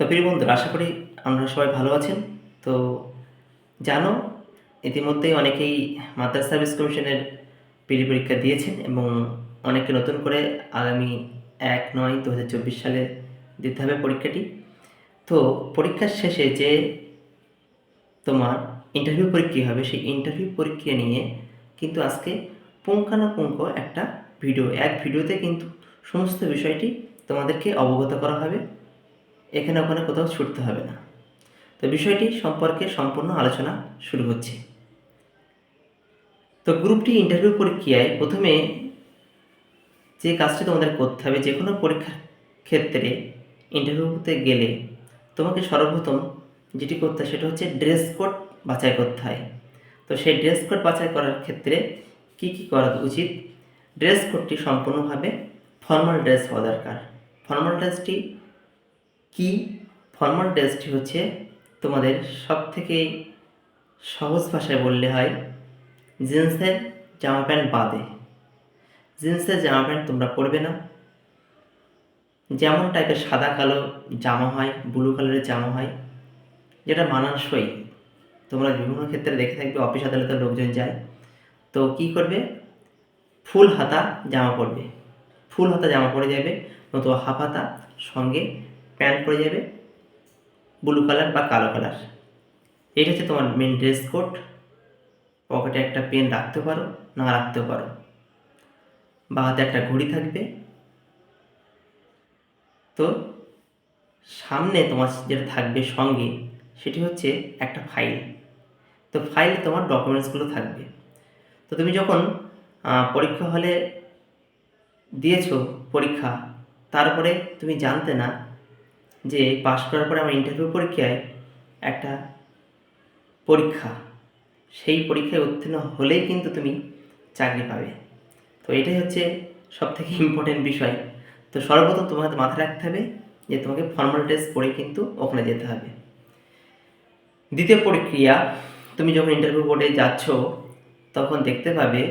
তো প্রিয় বন্ধুরা, আশা করি আপনারা সবাই ভালো আছেন। তো জানো, ইতিমধ্যেই অনেকেই মাদ্রাসা সার্ভিস কমিশনের পিলি পরীক্ষা দিয়েছেন এবং অনেকে নতুন করে আগামী এক নয় দু সালে দিতে হবে পরীক্ষাটি। তো পরীক্ষার শেষে যে তোমার ইন্টারভিউ পরীক্ষা হবে, সেই ইন্টারভিউ পরীক্ষা নিয়ে কিন্তু আজকে পুঙ্খানুপুঙ্খ একটা ভিডিও এক ভিডিওতে কিন্তু সমস্ত বিষয়টি তোমাদেরকে অবগত করা হবে। এখানে ওখানে কোথাও ছুটতে হবে না। তো বিষয়টি সম্পর্কে সম্পূর্ণ আলোচনা শুরু হচ্ছে। তো গ্রুপটি ইন্টারভিউ পরীক্ষায় প্রথমে যে কাজটি তোমাদের করতে হবে, যে কোনো পরীক্ষার ক্ষেত্রে ইন্টারভিউতে গেলে তোমাকে সর্বপ্রথম যেটি করতে হয় সেটা হচ্ছে ড্রেস কোড বাছাই করতে হয়। তো সেই ড্রেস কোড বাছাই করার ক্ষেত্রে কি কি করা উচিত? ড্রেস কোডটি সম্পূর্ণভাবে ফর্মাল ড্রেস হওয়া দরকার। ফর্মাল ড্রেসটি কি ফর্মাল ড্রেসটি হচ্ছে তোমাদের সব থেকে সহজ ভাষায় বললে হয় জিন্সের জামা প্যান্ট বাদে। জিন্সের জামা প্যান্ট তোমরা পরবে না। যেমন টাইপের সাদা, কালো জামা হয় ব্লু কালারের জামা হয়, যেটা মানানসই। তোমরা বিভিন্ন ক্ষেত্রে দেখে থাকবে অফিস আদালতের লোকজন যায়। তো কি করবে? ফুল হাতা জামা পরবে। ফুল হাতা জামা পরে যাবে, নতুবা হাফ হাতা সঙ্গে প্যান্ট পরে যাবে, ব্লু কালার বা কালো কালার। এটা হচ্ছে তোমার মেন ড্রেস কোড পকেটে একটা পেন রাখতে পারো, না রাখতেও পারো। বা হাতে একটা ঘড়ি থাকবে। তো সামনে তোমার যেটা থাকবে সঙ্গে, সেটি হচ্ছে একটা ফাইল তো ফাইলে তোমার ডকুমেন্টসগুলো থাকবে। তো তুমি যখন পরীক্ষা হলে দিয়েছ পরীক্ষা, তারপরে তুমি জানতে না যে পাশ করার পরে আমার ইন্টারভিউ পরীক্ষায় একটা পরীক্ষা। সেই পরীক্ষায় উত্তীর্ণ হলেই কিন্তু তুমি চাকরি পাবে। তো এটাই হচ্ছে সব থেকে ইম্পর্টেন্ট বিষয়। তো সর্বপ্রথম তোমাকে মাথায় রাখতে হবে যে তোমাকে ফর্মাল ড্রেস পরে কিন্তু ওখানে যেতে হবে। দ্বিতীয় প্রক্রিয়া, তুমি যখন ইন্টারভিউ বোর্ডে যাচ্ছ, তখন দেখতে পাবে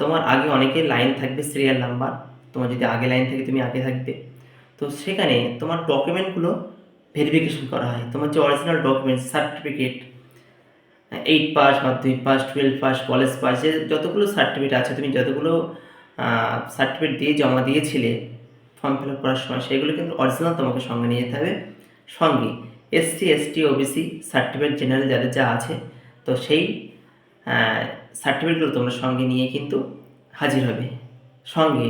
তোমার আগে অনেকের লাইন থাকবে সিরিয়াল নাম্বার তোমার যদি আগে লাইন থাকে, তুমি আগে থাকবে। তো সেখানে তোমার ডকুমেন্টগুলো ভেরিফিকেশন করা হয়। তোমার যে original document certificate eight pass মাধ্যমিক pass twelve pass college pass যে যতগুলো সার্টিফিকেট আছে, তুমি যতগুলো সার্টিফিকেট দিয়ে জমা দিয়েছিলে ফর্ম ফিল আপ করার সময়, সেগুলো কিন্তু অরিজিনাল তোমাকে সঙ্গে নিয়ে যেতে হবে। সঙ্গে SC ST OBC certificate general যাদের যা আছে, তো সেই সার্টিফিকেটগুলো তোমরা সঙ্গে নিয়ে কিন্তু হাজির হবে। সঙ্গে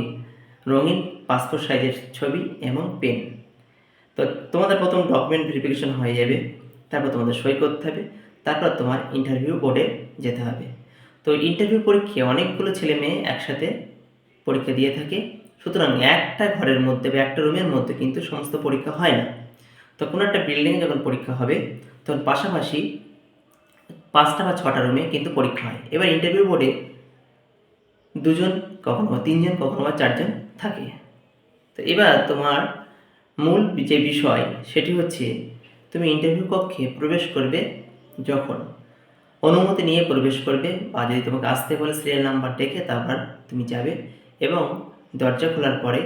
রঙিন পাসপোর্ট সাইজের ছবি এবং পেন তো তোমাদের প্রথম ডকুমেন্ট ভেরিফিকেশন হয়ে যাবে, তারপর তোমাদের সই করতে হবে, তারপর তোমার ইন্টারভিউ বোর্ডে যেতে হবে। তো ইন্টারভিউ পরীক্ষায় অনেকগুলো ছেলে মেয়ে একসাথে পরীক্ষা দিয়ে থাকে, সুতরাং একটা ঘরের মধ্যে বা একটা রুমের মধ্যে কিন্তু সমস্ত পরীক্ষা হয় না। তো কোনো একটা বিল্ডিংয়ে যখন পরীক্ষা হবে, তখন পাশাপাশি পাঁচটা বা ছটা রুমে কিন্তু পরীক্ষা হয়। এবার ইন্টারভিউ বোর্ডে দুজন কখনো বা তিনজন, কখনো বা চারজন থাকে। তো এবার তোমার মূল যে বিষয়, সেটি হচ্ছে তুমি ইন্টারভিউ কক্ষে প্রবেশ করবে যখন। অনুমতি নিয়ে প্রবেশ করবে বা যদি তোমাকে আসতে বলে সিরিয়াল নাম্বার ডেকে তারপর তুমি যাবে এবং দরজা খোলার পরে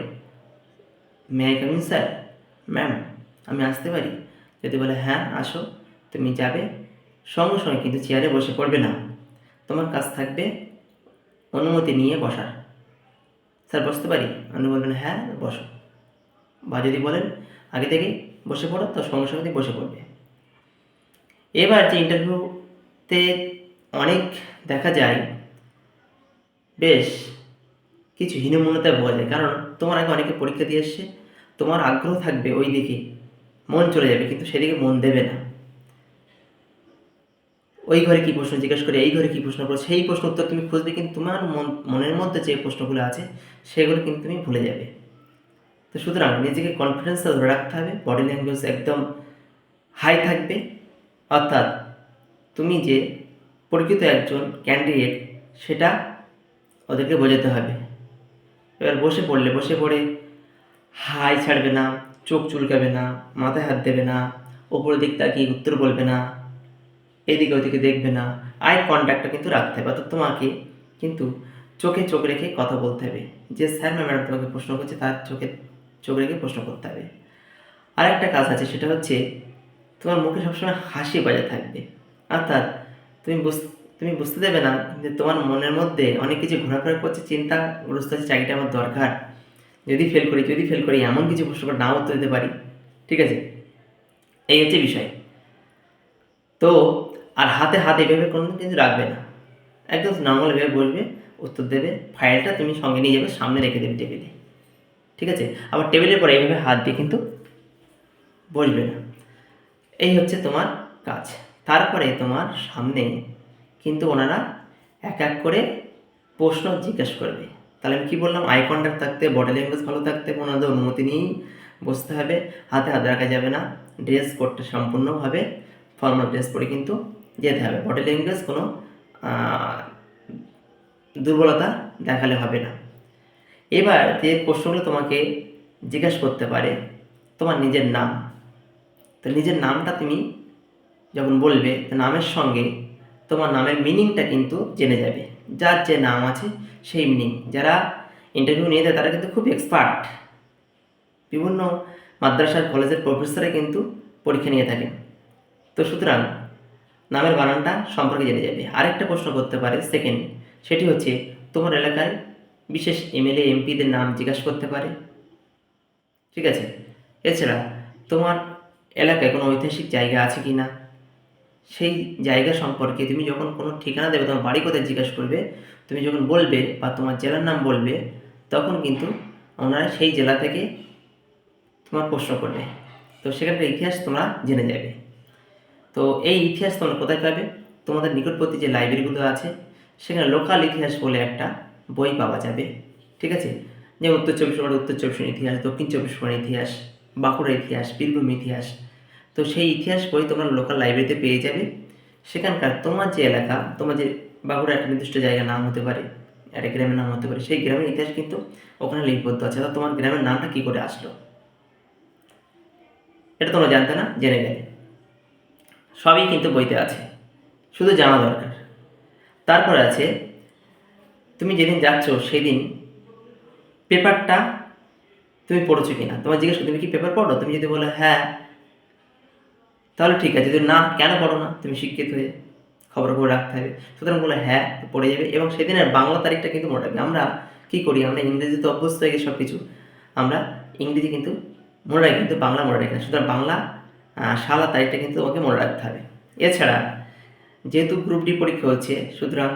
মে কামিন স্যার ম্যাম আমি আসতে পারি। যদি বলে হ্যাঁ আসো। তুমি যাবে। সঙ্গে সঙ্গে কিন্তু চেয়ারে বসে পড়বে না। তোমার কাজ থাকবে অনুমতি নিয়ে বসার। স্যার বসতে পারি? আপনি বলবেন হ্যাঁ বসো। বা যদি বলেন, আগে থেকে বসে পড়ো, তো সঙ্গে সঙ্গে বসে পড়বে। এবার যে ইন্টারভিউতে অনেক দেখা যায়, বেশ কিছু হীনমন্যতা বোঝা যায়। কারণ তোমার আগে অনেকে পরীক্ষা দিয়ে এসছে, তোমার আগ্রহ থাকবে ওই দিকে, মন চলে যাবে, কিন্তু সেদিকে মন দেবে না। ওই ঘরে কি প্রশ্ন জিজ্ঞেস করে, এই ঘরে কি প্রশ্ন করো, সেই প্রশ্ন উত্তর তুমি খুঁজবে, কিন্তু তোমার মন, মনের মধ্যে যে প্রশ্নগুলো আছে, সেগুলো কিন্তু তুমি ভুলে যাবে। তো সুতরাং নিজেকে কনফিডেন্স ধরে রাখতে হবে বডি ল্যাঙ্গুয়েজ একদম হাই থাকবে। অর্থাৎ তুমি যে পরিচিত একজন ক্যান্ডিডেট সেটা ওদেরকে বোঝাতে হবে। এবার বসে পড়লে, বসে পড়ে হাই ছাড়বে না, চোখ চুলকাবে না, মাথায় হাত দেবে না, ওপরের দিক তাকিয়ে উত্তর বলবে না এদিকে ওদিকে দেখবে না। আই কন্ট্যাক্টটা কিন্তু রাখতে হবে। অর্থাৎ তোমাকে কিন্তু চোখে চোখ রেখে কথা বলতে হবে। যে স্যার ম্যাডাম তোমাকে প্রশ্ন করছে, তার চোখে চোখ রেখে প্রশ্ন করতে হবে। আর একটা কাজ আছে, সেটা হচ্ছে তোমার মুখে সবসময় হাসি বাজে থাকবে। অর্থাৎ তুমি তুমি বুঝতে দেবে না যে তোমার মনের মধ্যে অনেক কিছু ঘোরাফেরা করছে, চিন্তাগ্রস্ত আছে চাকরিটা আমার দরকার। যদি ফেল করি, যদি ফেল করি, এমন কিছু প্রশ্ন করে নাও উত্তর দিতে পারি। ঠিক আছে? এই হচ্ছে বিষয়। তো আর হাতে হাতে এভাবে কোনো কিছু রাখবে না। একদম নর্মাল এভাবে বসবে, উত্তর দেবে ফাইলটা তুমি সঙ্গে নিয়ে যাবে, সামনে রেখে দেবে টেবিলে ঠিক আছে? আবার টেবিলের পরে এইভাবে হাত দিয়ে কিন্তু বসবে না। এই হচ্ছে তোমার কাজ। তারপরে তোমার সামনে কিন্তু ওনারা এক এক করে প্রশ্ন জিজ্ঞেস করবে। তাহলে আমি কী বললাম? আই কন্ট্যাক্ট থাকতে বডি ল্যাঙ্গুয়েজ ভালো থাকতে, ওনাদের অনুমতি নিয়েই বসতে হবে। হাতে হাত রাখা যাবে না। ড্রেস কোডটা সম্পূর্ণভাবে ফর্মাল ড্রেস পরে কিন্তু যেতে হবে। বডি ল্যাঙ্গুয়েজ কোনো দুর্বলতা দেখালে হবে না। এবার যে প্রশ্নগুলো তোমাকে জিজ্ঞাসা করতে পারে, তোমার নিজের নাম। তো নিজের নামটা তুমি যখন বলবে, তো নামের সঙ্গে তোমার নামের মিনিংটা কিন্তু জেনে যাবে। যার যে নাম আছে, সেই মিনিং যারা ইন্টারভিউ নিয়ে দেয়, তারা কিন্তু খুব এক্সপার্ট বিভিন্ন মাদ্রাসার, কলেজের প্রফেসরে কিন্তু পরীক্ষা নিয়ে থাকেন। তো সুতরাং নামের বানানটা সম্পর্কে জেনে যাবে। আরেকটা প্রশ্ন করতে পারে সেকেন্ড সেটি হচ্ছে, তোমার এলাকায় বিশেষ এমএলএ এমপিদের নাম জিজ্ঞাসা করতে পারে। ঠিক আছে? এছাড়া, তোমার এলাকায় কোনো ঐতিহাসিক জায়গা আছে কি না? সেই জায়গা সম্পর্কে তুমি যখন কোনো ঠিকানা দেবে, তোমার বাড়ি কোথায় জিজ্ঞাসা করবে, তুমি যখন বলবে বা তোমার জেলার নাম বলবে, তখন কিন্তু ওনারা সেই জেলা থেকে তোমার প্রশ্ন করবে। তো সেখানকার ইতিহাস তোমরা জেনে যাবে। তো এই ইতিহাস তোমরা কোথায় পাবে? তোমাদের নিকটবর্তী যে লাইব্রেরিগুলো আছে, সেখানে লোকাল ইতিহাস বলে একটা বই পাওয়া যাবে। ঠিক আছে? যেমন উত্তর চব্বিশ পরগনার উত্তর চব্বিশ ইতিহাস, দক্ষিণ চব্বিশ পরগনার ইতিহাস, বাঁকুড়ার ইতিহাস বীরভূম ইতিহাস। তো সেই ইতিহাস বই তোমরা লোকাল লাইব্রেরিতে পেয়ে যাবে। সেখানকার তোমার যে এলাকা, তোমার যে বাঁকুড়া একটা নির্দিষ্ট জায়গার নাম হতে পারে, একটা গ্রামের নাম হতে পারে, সেই গ্রামের ইতিহাস কিন্তু ওখানে লিপিবদ্ধ আছে। তোমার গ্রামের নামটা কী করে আসলো? এটা তোমরা জানতে না, জেনে গেলে। সবই কিন্তু বইতে আছে। শুধু জানা দরকার। তারপরে আছে, তুমি যেদিন যাচ্ছ সেদিন পেপারটা তুমি পড়েছো কি না তোমার জিজ্ঞেস তুমি কি পেপার পড়ো? তুমি যদি বলো হ্যাঁ। তাহলে ঠিক আছে। যদি না, কেন পড়ো না? তুমি শিক্ষিত হয়ে খবর খবর রাখতে হবে। সুতরাং বলে হ্যাঁ পড়ে যাবে। এবং সেদিনের বাংলা তারিখটা কিন্তু মনে রাখবে। আমরা কী করি? আমরা ইংরেজিতে অভ্যস্ত হয়ে গেছি সব কিছু আমরা ইংরেজি কিন্তু মনে রাখি, কিন্তু বাংলা মনে রাখি না। সুতরাং বাংলা সালা তারিখটা কিন্তু তোমাকে মনে রাখতে হবে। এছাড়া যেহেতু গ্রুপ ডি পরীক্ষা হচ্ছে, সুতরাং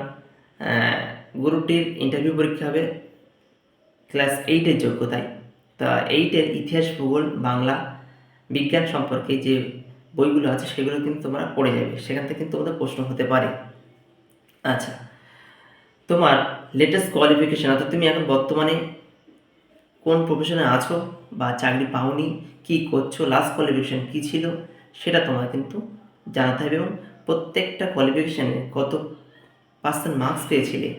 গ্রুপ ডির ইন্টারভিউ পরীক্ষা হবে ক্লাস এইটের যোগ্যতায়। তা এইটের ইতিহাস, ভূগোল, বাংলা, বিজ্ঞান সম্পর্কে যে বইগুলো আছে, সেগুলো কিন্তু তোমরা পড়ে যাবে। সেখান থেকে কিন্তু তোমাদের প্রশ্ন হতে পারে। আচ্ছা তোমার লেটেস্ট কোয়ালিফিকেশান অর্থাৎ তুমি এখন বর্তমানে কোন প্রফেশনে আছো বা চাকরি পাওনি, কি করছ লাস্ট কোয়ালিফিকেশন কী ছিল, সেটা তোমার কিন্তু জানাতে হবে এবং প্রত্যেকটা কোয়ালিফিকেশানে কত পার্সেন্ট মার্কস পেয়েছিলে,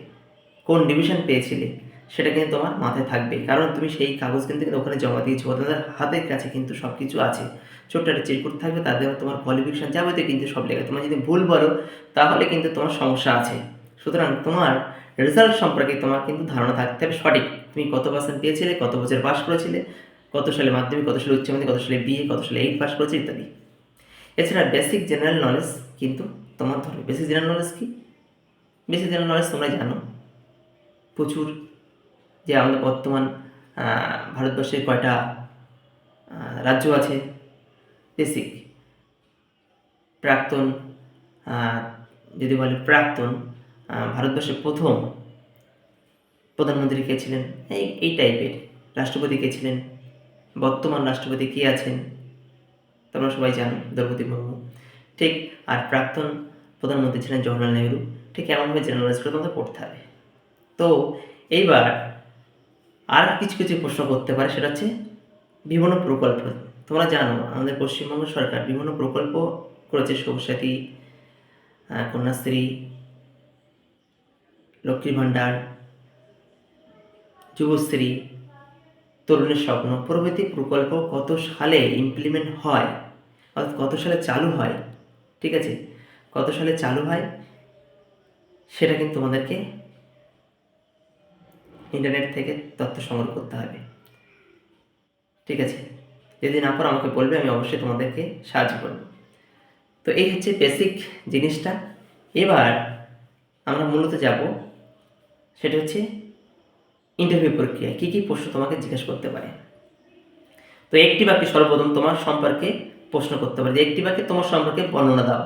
কোন ডিভিশন পেয়েছিলে, সেটা কিন্তু তোমার মাথায় থাকবে। কারণ তুমি সেই কাগজ কিন্তু ওখানে জমা দিয়েছ তাদের হাতের কাছে কিন্তু সব কিছু আছে। ছোট্ট একটা চিরকুট থাকবে তাদের তোমার কোয়ালিফিকেশান যাবতীয় কিন্তু সব লেখা। তোমার যদি ভুল বলো, তাহলে কিন্তু তোমার সমস্যা আছে। সুতরাং তোমার রেজাল্ট সম্পর্কে তোমার কিন্তু ধারণা থাকতে হবে সঠিক। তুমি কত পার্সেন্ট পেয়েছিলে, কত বছর পাস করেছিলে, কত সালে মাধ্যমিক, কত সালে উচ্চ মাধ্যমিক, কত সালে বিএ কত সালে এইট পাস করেছে ইত্যাদি। এছাড়া বেসিক জেনারেল নলেজ কিন্তু তোমার ধরবে বেসিক জেনারেল নলেজ কি? বেসিক জেনারেল নলেজ তোমরা জানো। প্রচুর যে আমাদের বর্তমান ভারতবর্ষে কয়টা রাজ্য আছে? বেসিক প্রাক্তন যদি বলে প্রাক্তন ভারতবর্ষের প্রথম প্রধানমন্ত্রী কে ছিলেন? এই এই টাইপের রাষ্ট্রপতি কে ছিলেন? বর্তমান রাষ্ট্রপতি কে আছেন? তোমরা সবাই জানো, দ্রৌপদী মুর্মু। ঠিক, আর প্রাক্তন প্রধানমন্ত্রী ছিলেন জওহরলাল নেহরু। ঠিক এমনভাবে জেনারেল নলেজ করে তোমাদের পড়তে হবে। তো, এইবার আর কিছু কিছু প্রশ্ন করতে পারে, সেটা হচ্ছে বিভিন্ন প্রকল্প। তোমরা জানো, আমাদের পশ্চিমবঙ্গ সরকার বিভিন্ন প্রকল্প করেছে সবুজ-সাথী কন্যাশ্রী লক্ষ্মী ভাণ্ডার, যুবশ্রী, তরুণের স্বপ্ন, প্রভৃতি প্রকল্প কত সালে ইমপ্লিমেন্ট হয়? অর্থাৎ কত সালে চালু হয়? ঠিক আছে? কত সালে চালু হয়? সেটা কিন্তু তোমাদেরকে ইন্টারনেট থেকে তথ্য সংগ্রহ করতে হবে। ঠিক আছে? যদি না পারো আমাকে বলবে, আমি অবশ্যই তোমাদেরকে সাহায্য করব। তো এই হচ্ছে বেসিক জিনিসটা। এবার আমরা মূলত যাব সেটা হচ্ছে ইন্টারভিউ প্রক্রিয়া। কী কী প্রশ্ন তোমাকে জিজ্ঞেস করতে পারে? তো একটি বাক্যে সর্বপ্রথম তোমার সম্পর্কে প্রশ্ন করতে পারে। যে একটি বাক্যে তোমার সম্পর্কে বর্ণনা দাও।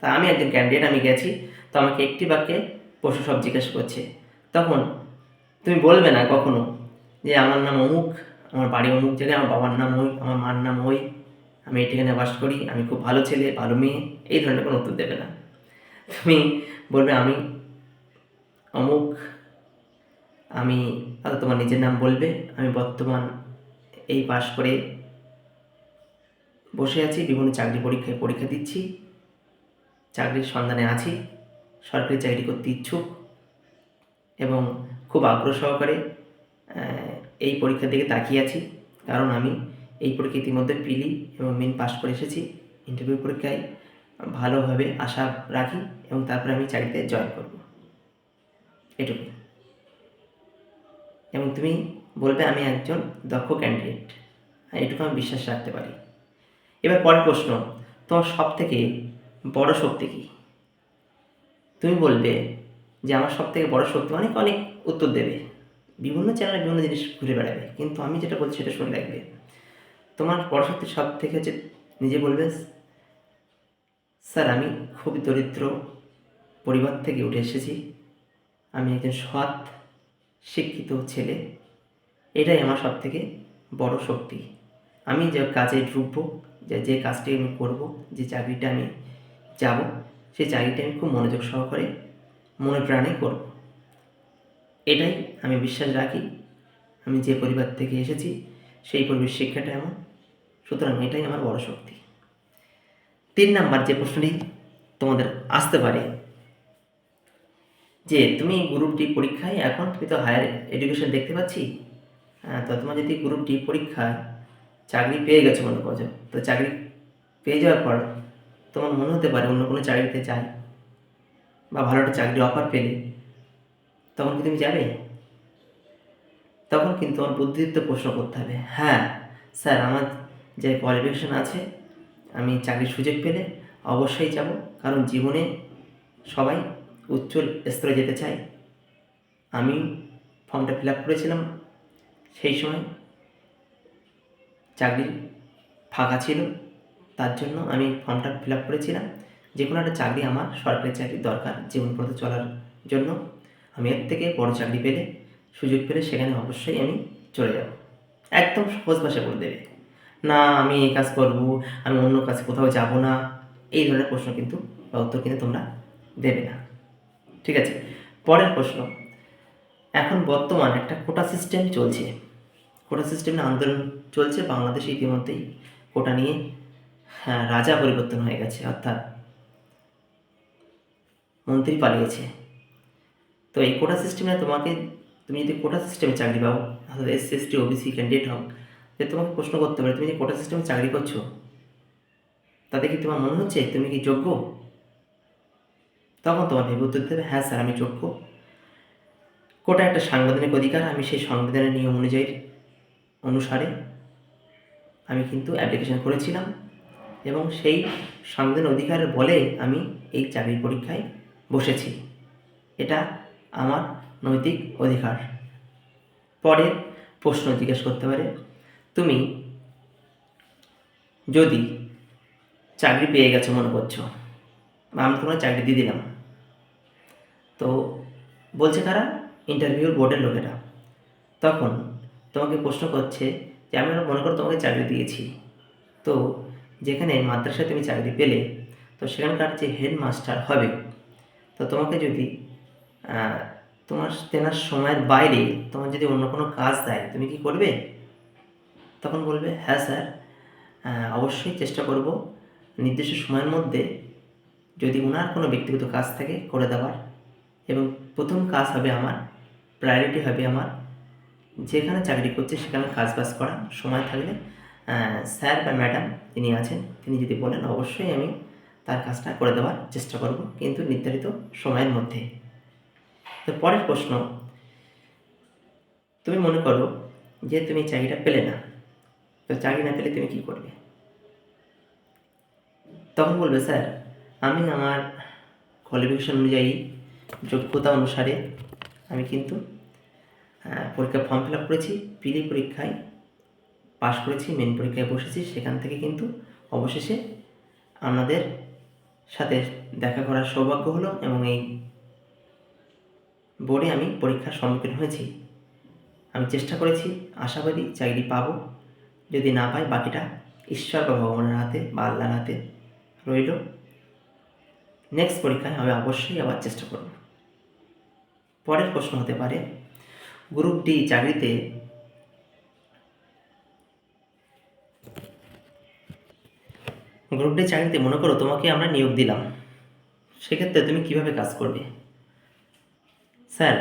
তা আমি একজন ক্যান্ডিডেট আমি গেছি, তো আমাকে একটি বাক্যে প্রশ্ন সব জিজ্ঞেস করছে। তখন তুমি বলবে না কখনো যে, আমার নাম অমুক, আমার বাড়ি অমুক জায়গায়, আমার বাবার নাম ওই, আমার মার নাম ওই, আমি এই ঠিকানায় বাস করি, আমি খুব ভালো ছেলে, ভালো মেয়ে, এই ধরনের কোনো উত্তর দেবে না। তুমি বলবে, আমি অমুক আমি হয়তো তোমার নিজের নাম বলবে। আমি বর্তমান এই পাশ করে বসে আছি, বিভিন্ন চাকরি পরীক্ষায় পরীক্ষা দিচ্ছি, চাকরির সন্ধানে আছি, সরকারি চাকরি করতে ইচ্ছুক এবং খুব আগ্রহ সহকারে এই পরীক্ষার দিকে তাকিয়ে আছি। কারণ আমি এই পরীক্ষা ইতিমধ্যে পিলি এবং মেন পাশ করে এসেছি ইন্টারভিউ পরীক্ষায় ভালোভাবে আশা রাখি এবং তারপরে আমি চাকরিতে জয়েন করব। এটুকু এবং তুমি বলবে, আমি একজন দক্ষ ক্যান্ডিডেট এটুকু আমি বিশ্বাস রাখতে পারি। এবার পরের প্রশ্ন, তোমার সব থেকে বড় শক্তি কী? তুমি বলবে যে, আমার সব থেকে বড় শক্তি অনেক অনেক উত্তর দেবে। বিভিন্ন চ্যানেলে বিভিন্ন জিনিস ঘুরে বেড়াবে। কিন্তু আমি যেটা বলছি, সেটা শুনে রাখবে। তোমার বড় শক্তি সব থেকে হচ্ছে, নিজে বলবে, স্যার, আমি খুব দরিদ্র পরিবার থেকে উঠে এসেছি। আমি একজন সৎ শিক্ষিত ছেলে। এটাই আমার সব থেকে বড় শক্তি। আমি যে কাজে ঢুকবো, যে যে কাজটি আমি করব, যে চাকরিটা আমি যাব সেই চাকরিটা আমি খুব মনোযোগ সহকারে, মনে প্রাণে করব। এটাই আমি বিশ্বাস রাখি। আমি যে পরিবার থেকে এসেছি, সেই পরিবেশ শিক্ষাটা এমন। সুতরাং এটাই আমার বড় শক্তি। তিন নাম্বার যে প্রশ্নটি তোমাদের আসতে পারে যে তুমি গ্রুপ ডি পরীক্ষায় এখন তুমি তো হায়ার এডুকেশন দেখতে পাচ্ছি। হ্যাঁ তো তোমার যদি গ্রুপ ডি পরীক্ষায় চাকরি পেয়ে গেছো মনে করছ তো চাকরি পেয়ে যাওয়ার পর তোমার মনে হতে পারে অন্য কোনো চাকরিতে চাই বা ভালো একটা চাকরি অফার পেলে, তখন কি তুমি যাবে? তখন কিন্তু তোমার বুদ্ধিদীপ্ত প্রশ্ন করতে হবে হ্যাঁ স্যার আমার যে কোয়ালিফিকেশন আছে, আমি চাকরির সুযোগ পেলে অবশ্যই যাব। কারণ জীবনে সবাই উচ্চ স্তরে যেতে চাই। আমি ফর্মটা ফিল আপ করেছিলাম। সেই সময় চাকরি ফাঁকা ছিল। তার জন্য আমি ফর্মটা ফিল আপ করেছিলাম। যে কোনো একটা চাকরি আমার, সরকারি চাকরি দরকার জীবন পথে চলার জন্য। আমি এর থেকে বড় চাকরি পেলে, সুযোগ পেলে সেখানে অবশ্যই আমি চলে যাব। একদম সহজ ভাষায় বলে দেবে। না, আমি এই কাজ করব, আমি অন্য কাছে কোথাও যাব না। এই ধরনের প্রশ্ন কিন্তু উত্তর কিন্তু তোমরা দেবে না। ঠিক আছে? পরের প্রশ্ন। এখন বর্তমান একটা কোটা সিস্টেম চলছে। কোটা সিস্টেমের আন্দোলন চলছে বাংলাদেশে ইতিমধ্যেই। কোটা নিয়ে হ্যাঁ রাজা পরিবর্তন হয়ে গেছে, অর্থাৎ মন্ত্রী পালিয়েছে। তো এই কোটা সিস্টেমে তোমাকে, তুমি যদি কোটা সিস্টেমে চাকরি পাও, অর্থাৎ S S T OBC candidate যে তোমাকে প্রশ্ন করতে পারে, তুমি যে কোটা সিস্টেমে চাকরি করছ, তাতে কি তোমার মনে হচ্ছে তুমি কি যোগ্য? তখন তোমার ভেবে উত্তর দেবে হ্যাঁ স্যার, আমি যোগ্য। কোটা একটা সাংবিধানিক অধিকার, আমি সেই সংবিধানের নিয়ম অনুযায়ী, অনুসারে আমি কিন্তু অ্যাপ্লিকেশন করেছিলাম এবং সেই সংবিধান অধিকারের বলে আমি এই চাকরির পরীক্ষায় বসেছি। এটা আমার নৈতিক অধিকার। পরের প্রশ্ন জিজ্ঞেস করতে পারে, তুমি যদি চাকরি পেয়ে গেছো মনে করছ, আমি তোমার চাকরি দিয়ে দিলাম তো বলছে কারা? ইন্টারভিউর বোর্ডের লোকেরা। তখন তোমাকে প্রশ্ন করছে যে, আমি মনে করো তোমাকে চাকরি দিয়েছি। তো যেখানে মাদ্রাসায় তুমি চাকরি পেলে, তো সেখানকার যে হেডমাস্টার হবে, তো তোমাকে যদি তোমার তেনার সময়ের বাইরে তোমার যদি অন্য কোনো কাজ দেয়, তুমি কি করবে? তখন বলবে হ্যাঁ স্যার অবশ্যই চেষ্টা করব। নির্দিষ্ট সময়ের মধ্যে যদি ওনার কোনো ব্যক্তিগত কাজ থাকে, করে দেওয়ার। এবং প্রথম কাজ হবে আমার প্রায়োরিটি হবে আমার যেখানে চাকরি করছে সেখানে কাজ বাজ করা। সময় থাকলে স্যার বা ম্যাডাম তিনি আছেন, তিনি যদি বলেন, অবশ্যই আমি তার কাজটা করে দেওয়ার চেষ্টা করব, কিন্তু নির্ধারিত সময়ের মধ্যে। তো পরের প্রশ্ন, তুমি মনে করো যে তুমি চাকরিটা পেলে না, তো চাকরি না পেলে তুমি কী করবে? তখন বলবে স্যার আমি আমার কোয়ালিফিকেশন অনুযায়ী যোগ্যতা অনুসারে আমি কিন্তু আহ, পরীক্ষা ফর্ম ফিল আপ করেছি পিলি পরীক্ষায় পাশ করেছি মেন পরীক্ষায় বসেছি সেখান থেকে কিন্তু অবশেষে আমাদের সাথে দেখা করার সৌভাগ্য হলো এবং এই বোর্ডে আমি পরীক্ষার সম্মুখীন হয়েছি। আমি চেষ্টা করেছি আশাবাদী চাকরি পাবো যদি না পাই বাকিটা ঈশ্বর বা ভগবানের হাতে বা আল্লাহর হাতে রইল। নেক্সট পরীক্ষায় আমি অবশ্যই আবার চেষ্টা করব। পরের প্রশ্ন হতে পারে। গ্রুপ ডি চাকরিতে গ্রুপ ডি চাকরিতে মনে করো তোমাকে আমরা নিয়োগ দিলাম। সেক্ষেত্রে তুমি কীভাবে কাজ করবে? স্যার,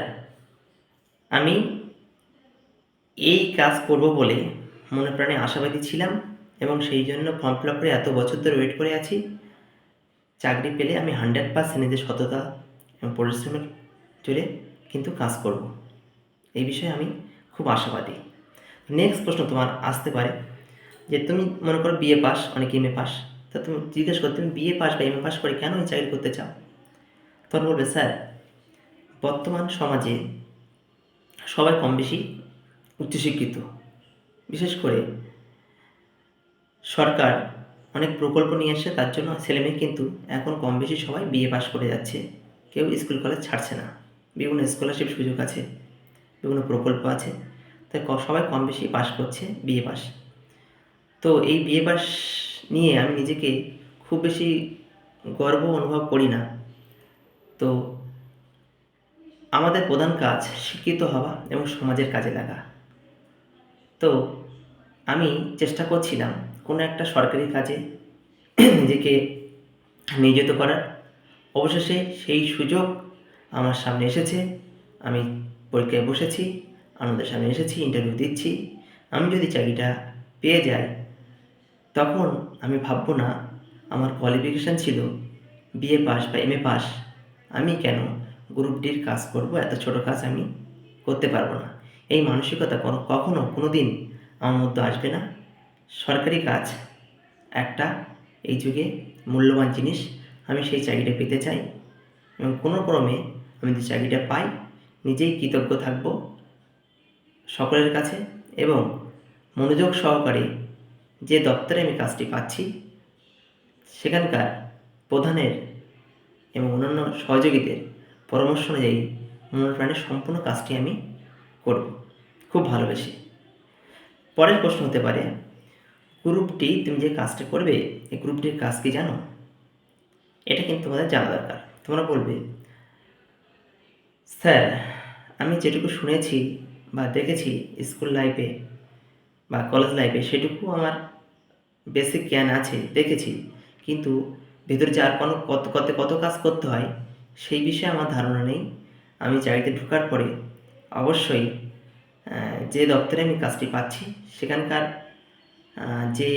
আমি এই কাজ করব বলে মনে প্রাণে আশাবাদী ছিলাম এবং সেই জন্য ফর্ম ফিল আপ করে এত বছর ধরে ওয়েট করে আছি। চাকরি পেলে আমি হান্ড্রেড পার্সেন্ট নিজের সততা এবং পরিশ্রমের জোরে কিন্তু কাজ করব। এই বিষয়ে আমি খুব আশাবাদী। নেক্সট প্রশ্ন তোমার আসতে পারে, যে তুমি মনে করো বিএ পাস অনেকে এম এ পাস তা তুমি জিজ্ঞেস করো, তুমি বিএ পাস বা এম এ পাস করে কেন এই চাকরি করতে চাও? তখন বলবে, স্যার, বর্তমান সমাজে সবাই কম বেশি উচ্চশিক্ষিত। বিশেষ করে সরকার অনেক প্রকল্প নিয়ে এসে তার জন্য ছেলেমেয়ে কিন্তু এখন কম বেশি সবাই বিএ পাস করে যাচ্ছে। কেউ স্কুল, কলেজ ছাড়ছে না। বিভিন্ন স্কলারশিপ সুযোগ আছে, বিভিন্ন প্রকল্প আছে তাই সবাই কম বেশি পাস করছে বিএ পাস তো এই বিএ পাস নিয়ে আমি নিজেকে খুব বেশি গর্ব অনুভব করি না। তো আমাদের প্রধান কাজ শিক্ষিত হওয়া এবং সমাজের কাজে লাগা। তো আমি চেষ্টা করছিলাম কোনো একটা সরকারি কাজে নিজেকে নিয়োজিত করার। অবশেষে সেই সুযোগ আমার সামনে এসেছে, আমি পরীক্ষায় বসেছি, আমাদের সামনে এসেছি ইন্টারভিউ দিচ্ছি। আমি যদি চাকরিটা পেয়ে যাই, তখন আমি ভাববো না, আমার কোয়ালিফিকেশান ছিল বিএ পাস বা এম এ পাস আমি কেন গ্রুপ ডির কাজ করব, এত ছোট কাজ আমি করতে পারব না। এই মানসিকতা কোনো, কখনো কোনো দিন আমার মধ্যে আসবে না। সরকারি কাজ একটা, এই যুগে মূল্যবান জিনিস। আমি সেই চাকরিটা পেতে চাই। এবং কোনো ক্রমে আমি যদি চাকরিটা পাই, নিজেই কৃতজ্ঞ থাকব সকলের কাছে এবং মনোযোগ সহকারে যে দপ্তরে আমি কাজটি পাচ্ছি, সেখানকার প্রধানের এবং অন্যান্য সহযোগীদের পরামর্শ অনুযায়ী মনের প্রাণে সম্পূর্ণ কাজটি আমি করব। খুব ভালোবেসে। পরের প্রশ্ন হতে পারে গ্রুপটি তুমি যে কাজটা করবে, এই গ্রুপটির কাজ কি জানো? এটা কিন্তু তোমাদের জানা দরকার। তোমরা বলবে স্যার, আমি যেটুকু শুনেছি বা দেখেছি স্কুল লাইফে বা কলেজ লাইফে সেটুকু আমার বেসিক জ্ঞান আছে, দেখেছি। কিন্তু ভেতরে যার কোনো কত কত কত কাজ করতে হয়, সেই বিষয়ে আমার ধারণা নেই। আমি চাকরিতে ঢোকার পরে অবশ্যই যে দপ্তরে আমি কাজটি পাচ্ছি, সেখানকার যে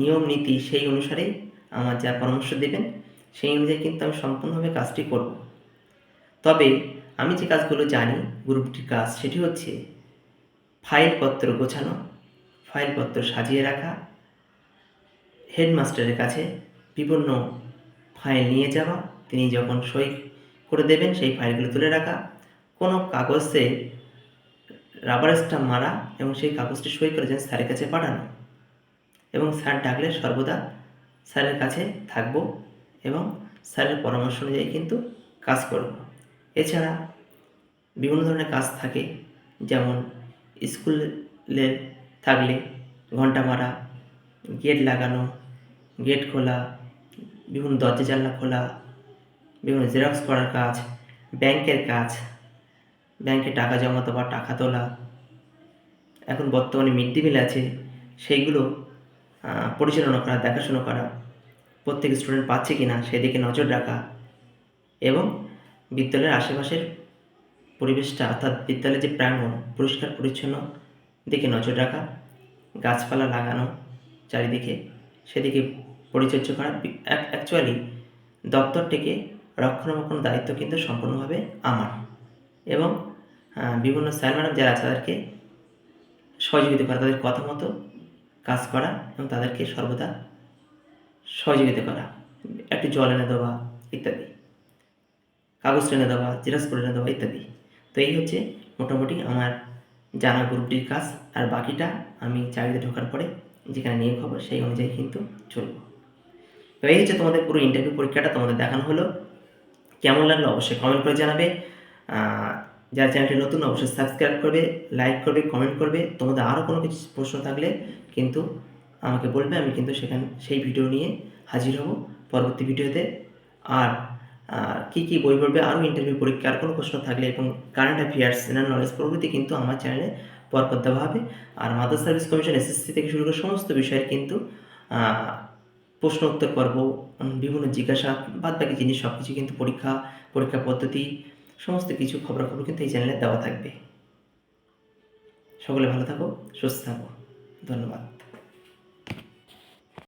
নিয়ম নীতি সেই অনুসারেই আমার যা পরামর্শ দেবেন, সেই অনুযায়ী কিন্তু আমি সম্পূর্ণভাবে কাজটি করব। তবে আমি যে কাজগুলো জানি, গ্রুপটির কাজ সেটি হচ্ছে ফাইলপত্র গোছানো, ফাইলপত্র সাজিয়ে রাখা, হেডমাস্টারের কাছে বিভিন্ন ফাইল নিয়ে যাওয়া, তিনি যখন সই করে দেবেন সেই ফাইলগুলো তুলে রাখা, কোনো কাগজে রাবার স্টাম্প মারা এবং সেই কাগজটি সই করে যেন স্যারের কাছে পাঠানো এবং স্যার ডাকলে সর্বদা স্যারের কাছে থাকব এবং স্যারের পরামর্শ অনুযায়ী কিন্তু কাজ করব। এছাড়া বিভিন্ন ধরনের কাজ থাকে, যেমন স্কুলে থাকলে ঘণ্টা মারা, গেট লাগানো, গেট খোলা, বিভিন্ন দরজা জানলা খোলা, বিভিন্ন জেরক্স করার কাজ, ব্যাংকের কাজ, ব্যাংকে টাকা জমা দেওয়া, টাকা তোলা। এখন বর্তমানে মিড ডে মিল আছে, সেইগুলো পরিচালনা করা, দেখাশোনা করা প্রত্যেক স্টুডেন্ট পাচ্ছে কি না সেদিকে নজর রাখা এবং বিদ্যালয়ের আশেপাশের পরিবেশটা, অর্থাৎ বিদ্যালয়ের যে প্রাঙ্গণ, পরিষ্কার, পরিচ্ছন্ন দিকে নজর রাখা, গাছপালা লাগানো চারিদিকে, সেদিকে পরিচর্যা করা অ্যাকচুয়ালি দপ্তরটিকে রক্ষণাবেক্ষণ দায়িত্ব কিন্তু সম্পূর্ণভাবে আমার। এবং বিভিন্ন স্যার ম্যাডাম যারা আছে, তাদেরকে সহযোগিতা করা, তাদের কথা মতো কাজ করা এবং তাদেরকে সর্বদা সহযোগিতা করা, একটু জল এনে দেওয়া ইত্যাদি। কাগজ এনে দেওয়া, জেরক্স করে দেওয়া ইত্যাদি। তো এই হচ্ছে মোটামুটি আমার জানা গ্রুপটির কাজ। আর বাকিটা আমি চাকরিতে ঢোকার পরে যেখানে নিয়োগ হবে সেই অনুযায়ী কিন্তু চলবো। তো এই হচ্ছে তোমাদের পুরো ইন্টারভিউ পরীক্ষাটা তোমাদের দেখানো হলো। কেমন লাগল অবশ্যই কমেন্ট করে জানাবে। যারা চ্যানেলটি নতুন অবশ্যই সাবস্ক্রাইব করবে লাইক করবে কমেন্ট করবে। তোমাদের আরও কোনো কিছু প্রশ্ন থাকলে কিন্তু আমাকে বলবে, আমি কিন্তু সেখানে, সেই ভিডিও নিয়ে হাজির হব পরবর্তী ভিডিওতে আর কী কী বই পড়বে, আরও ইন্টারভিউ পরীক্ষার কোনো প্রশ্ন থাকলে এবং কারেন্ট অ্যাফেয়ার্স জেনারেল নলেজ প্রভৃতি কিন্তু আমার চ্যানেলে পরপর দেওয়া হবে। আর মাদার সার্ভিস কমিশন এসএসসি থেকে শুরু করে সমস্ত বিষয়ের কিন্তু প্রশ্ন উত্তর পর্ব বিভিন্ন জিজ্ঞাসা বাদ বাকি জিনিস সব কিছু কিন্তু পরীক্ষা পরীক্ষা পদ্ধতি, সমস্ত কিছু খবরাখবর কিন্তু এই চ্যানেলে দেওয়া থাকবে। সকলে ভালো থাকো, সুস্থ থাকো। ধন্যবাদ।